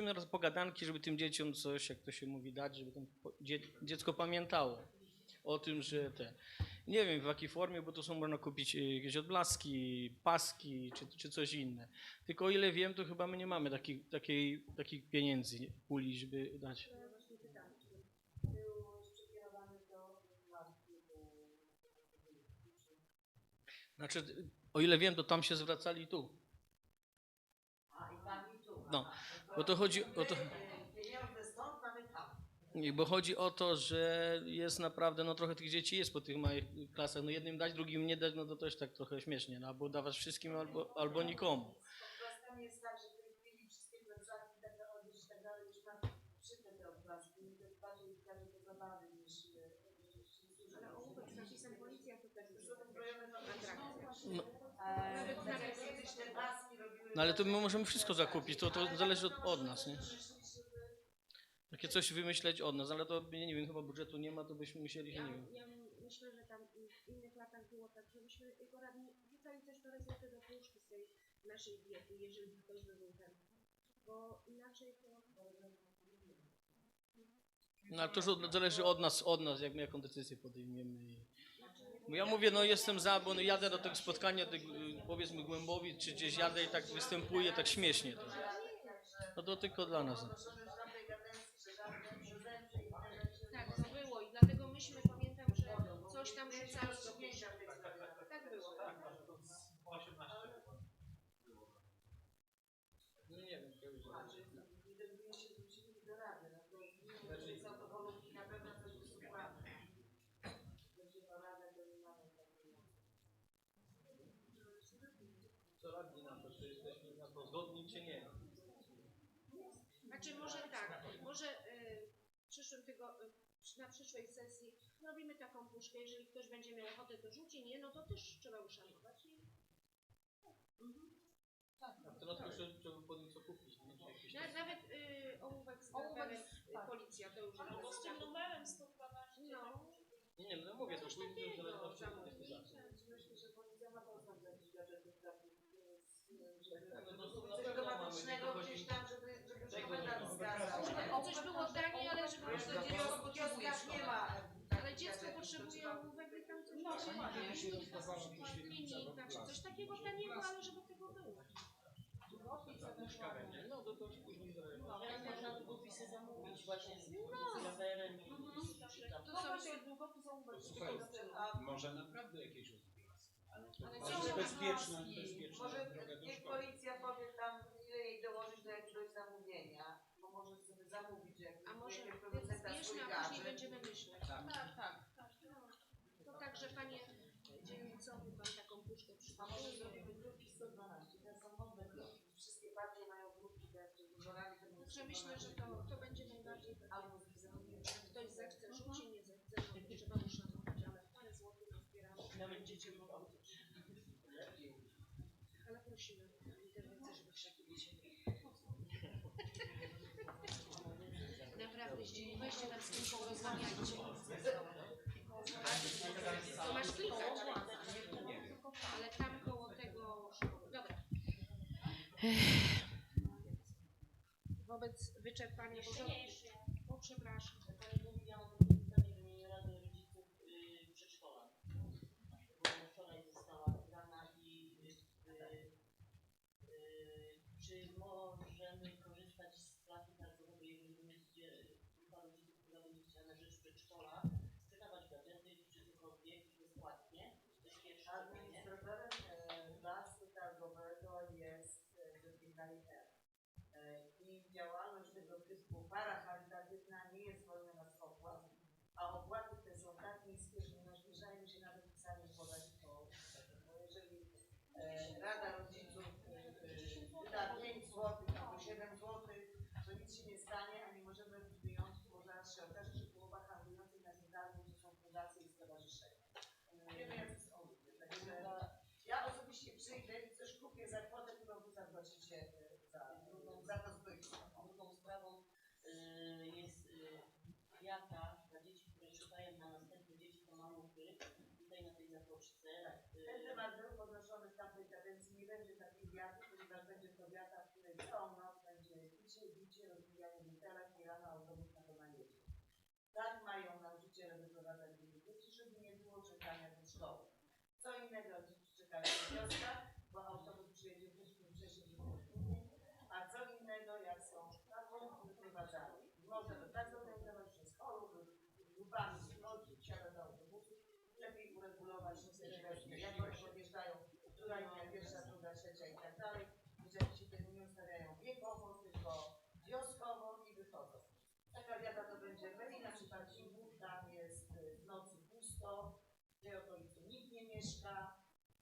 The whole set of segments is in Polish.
Robimy raz pogadanki, żeby tym dzieciom coś, jak to się mówi, dać, żeby dziecko pamiętało o tym, że te. Nie wiem w jakiej formie, bo to są można kupić y, jakieś odblaski, paski czy, czy coś inne. Tylko o ile wiem, to chyba my nie mamy takich, takiej, takich pieniędzy, puli, żeby dać. Znaczy, o ile wiem, to tam się zwracali tu. No, bo to chodzi o to. Bo chodzi o to, że jest naprawdę, no trochę tych dzieci jest po tych małych klasach, no jednym dać, drugim nie dać, no to też tak trochę śmiesznie, no albo dawać wszystkim, albo, albo nikomu. Jest tak, że tak tak e. No, Eee, tak jak kiedyś te paski robiły... no ale to my możemy wszystko zakupić, to, to zależy od, od nas, nie? Takie coś wymyśleć od nas, ale to nie, nie wiem, chyba budżetu nie ma, to byśmy musieli, Ja, nie wiem. ja myślę, że tam w innych latach było tak, żebyśmy jako radni wrzucali też parę złotych do puszki z tej naszej diety, jeżeli ktoś by był ten. Bo inaczej to... No ale to już od, zależy od nas, od nas, jak my jaką decyzję podejmiemy. I... Ja mówię, no jestem za, bo no jadę do tego spotkania, do, powiedzmy Głębowi, czy gdzieś jadę i tak występuję, tak śmiesznie. To. No to tylko dla nas. Tak, to było i dlatego myśmy, pamiętam, że coś tam rzucali do puszki. Tak było. No nie wiem, co radni na to, czy jesteśmy na to zgodni, czy nie. Znaczy może tak, może y, w przyszłym tygo, y, na przyszłej sesji robimy taką puszkę, jeżeli ktoś będzie miał ochotę to rzuci, nie, no to też trzeba uszanować i A to tylko trzeba trzeba po nim co kupić. Nie? Czy jakieś na, tam- nawet y, ołówek z Ołówek z- y, tak. policja to już Albo z tym numerem 112. No, Nie, nie, no mówię, to Coś później w takiego zależności od zamówić. decyzji. Myślę, że policja ma dostęp do jakichś gadżetów takich, e, żeby Tak, no to coś gdzieś tam, żeby, żeby komendant nie ma. wskazał. żeby coś było taniej, ale żeby w dziecko kioskach nie ma. e, Ale dziecko potrzebuje ołówek i tam coś No, może czy coś takiego taniego, ale żeby tego było. No to to później zależy. Można długopisy zamówić właśnie z rowerem i To No są długopisy Słuchaj, a Może naprawdę jakieś odblaski. Ale to bezpieczna, bezpieczna Może droga do niech szkoły. policja powie tam, ile jej dołożyć do jakiegoś zamówienia, bo może sobie zamówić, jak A może jak więc producenta swój bierzmy, a później będziemy myśleć. Tak. To także panie dzielnicowy pan taką puszkę A może zrobimy grupki 112, te są modne grupki. Wszystkie partie mają grupki, te z wyborami. to będzie Także myślę, że to, to będzie najbardziej. Albo z zamówieniem. Ktoś zechce rzuci, nie zechce, no, trzeba uszanować, ale parę złotych nazbieramy. nawet dzieci mogą. Ale prosimy o interwencję, żeby krzaki wycięli. Jeśli weźcie tam z kim porozmawiajcie. To masz klikać. Ale tam koło tego. Dobra. Wobec wyczerpania porządku. O, przepraszam. Pani mówiła o pytaniu do mnie Rady Rodziców y, Przedszkola. Bo wczoraj została wybrana i y, y, czy możemy korzystać z placu targowego, jeżeli będziecie grupa rodziców, która będzie chciała przedszkola sprzedawać gadżety czy cokolwiek bezpłatnie? To jest pierwsze pytanie. Administratorem e, placu targowego jest e, Litter. E, I działalność tego typu paracharytatywna za którą tu zapłacicie e, za drugą, za to. Drugą sprawą y, jest y, dla dzieci, które czekają na następne dzieci to maluchy. Tutaj na tej zatoczce. Ten temat był podnoszony z tamtej kadencji. Nie będzie takich jatów, ponieważ będzie to jata, w całą noc będzie picie, bicie, rozwijanie butelek i rano autobus na to najedzie. Tak mają nauczyciele wyprowadzać dzieci, żeby nie było czekania do szkoły. Co innego dzieci czekają w wioskach, grupami przychodzi, wsiada do autobusu, lepiej uregulować sytuację, jak oni podjeżdżają, która linia pierwsza, druga, trzecia i tak dalej, jeżeli się tego nie ustawiają wiekowo, tylko wioskowo i wychodzą. Taka wiata to będziemy i na przykład Zimów, tam jest w nocy pusto, w tej okolicy nikt nie mieszka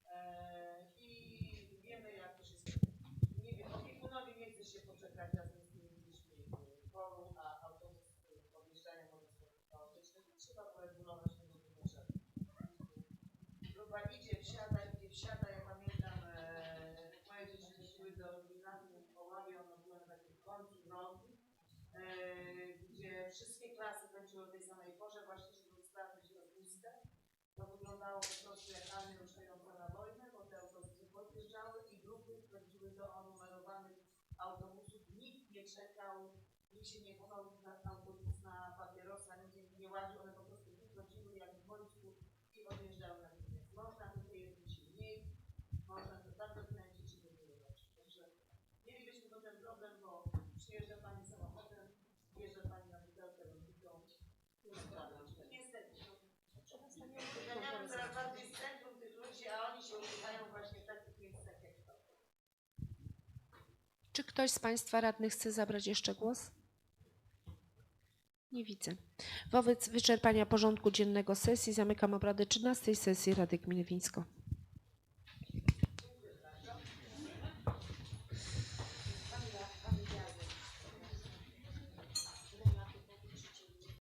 e, i wiemy jak to się nie wiem, opiekunowi nie chce się poczekać razem z tymi dziećmi w polu, a autobus y, podjeżdżają może sposób chaotyczny, to trzeba poregulować tego typu rzeczy. Grupa idzie, wsiada, idzie, wsiada. Ja pamiętam, e, moje do gimnazjum w Oławie, ono było na takim końcu drogi, e, gdzie wszystkie klasy kończyły o tej samej porze, właśnie żeby sprawdzić rozpustę. To wyglądało po prostu jak armia ruszająca na wojnę, bo te autobusy podjeżdżały i grupy wchodziły do onumerowanych autobusów. Nikt nie czekał, nikt się nie chował na autobus na papierosa, nikt nie łaził, one po prostu wychodziły jak w wojsku i odjeżdżały na koniec. Można tutaj jeździć mniej, można to tak dokręcić i wybudować. Także mielibyśmy potem problem, bo przyjeżdża Pani samochodem, wjeżdża Pani na butelkę rozbitą. Niestety. Wyganiamy coraz bardziej z centrum tych ludzi, a oni się używają właśnie w takich miejscach jak to. Czy ktoś z Państwa radnych chce zabrać jeszcze głos? Nie widzę. Wobec wyczerpania porządku dziennego sesji zamykam obrady 13 sesji Rady Gminy Wińsko.